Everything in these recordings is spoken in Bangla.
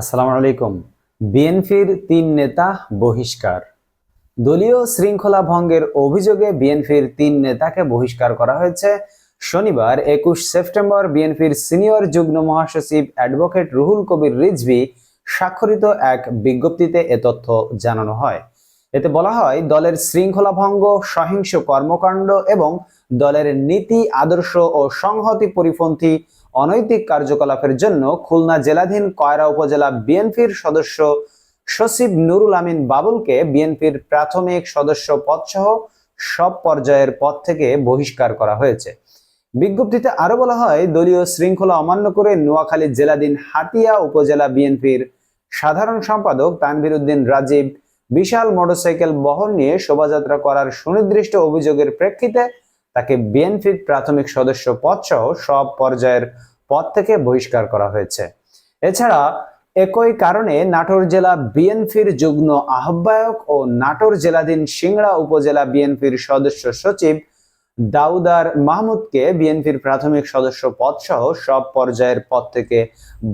আসসালামু আলাইকুম। বিএনপির তিন নেতা বহিষ্কার। দলীয় শৃঙ্খলা ভঙ্গের অভিযোগে বিএনপির তিন নেতাকে বহিষ্কার করা হয়েছে। শনিবার একুশ সেপ্টেম্বর বিএনপির সিনিয়র যুগ্ম মহাসচিব অ্যাডভোকেট রুহুল কবির রিজভি স্বাক্ষরিত এক বিজ্ঞপ্তিতে এ তথ্য জানানো হয়। এতে বলা হয়, দলের শৃঙ্খলা ভঙ্গ, সহিংস কর্মকাণ্ড এবং দলের নীতি, আদর্শ ও সংহতি পরিপন্থী অনৈতিক কার্যকলাপের জন্য খুলনা জেলাধীন কয়রা উপজেলা বিএনপির সদস্য সচিব নুরুল আমিন বাবুলকে বিএনপির প্রাথমিক সদস্য পদসহ সব পর্যায়ের পদ থেকে বহিষ্কার করা হয়েছে। বিজ্ঞপ্তিতে আরও বলা হয়, দলীয় শৃঙ্খলা অমান্য করে নোয়াখালী জেলাধীন হাতিয়া উপজেলা বিএনপির সাধারণ সম্পাদক তানভীর উদ্দিন রাজীব বিশাল মোটরসাইকেল বহন নিয়ে শোভাযাত্রা করার সুনির্দিষ্ট অভিযোগের প্রেক্ষিতে তাকে বিএনপির প্রাথমিক সদস্য পদসহ সব পর্যায়ের পদ থেকে বহিষ্কার করা হয়েছে। এছাড়া একই কারণে নাটোর জেলা বিএনপির যুগ্ম আহ্বায়ক ও নাটোর জেলাধীন সিংড়া উপজেলা বিএনপির সদস্য সচিব দাউদার মাহমুদকে বিএনপির প্রাথমিক সদস্য পদসহ সব পর্যায়ের পদ থেকে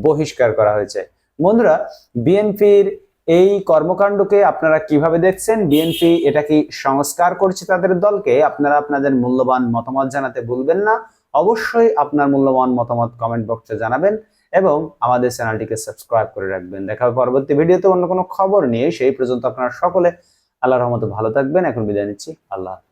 বহিষ্কার করা হয়েছে। বন্ধুরা, বিএনপির এই কর্মকাণ্ডকে আপনারা কীভাবে দেখছেন? বিএনপি এটা কি সংস্কার করছে তাদের দলকে? আপনারা আপনাদের মূল্যবান মতামত জানাতে ভুলবেন না। অবশ্যই আপনার মূল্যবান মতামত কমেন্ট বক্সে জানাবেন এবং আমাদের চ্যানেলটিকে সাবস্ক্রাইব করে রাখবেন। দেখা হবে পরবর্তী ভিডিওতে অন্য কোনো খবর নিয়ে। সেই পর্যন্ত আপনারা সকলে আল্লাহর রহমতে ভালো থাকবেন। এখন বিদায় নিচ্ছি। আল্লাহ।